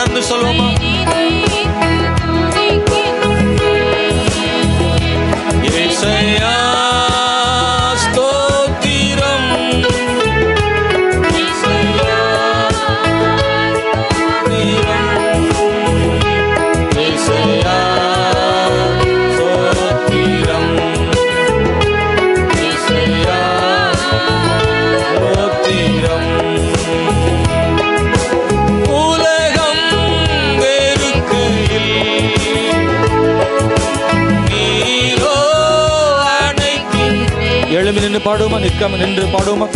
தொடர்ந்து சொல்வோமா? எழுமி நின்று பாடுவோமா நிற்காம நின்று பாடுவோமா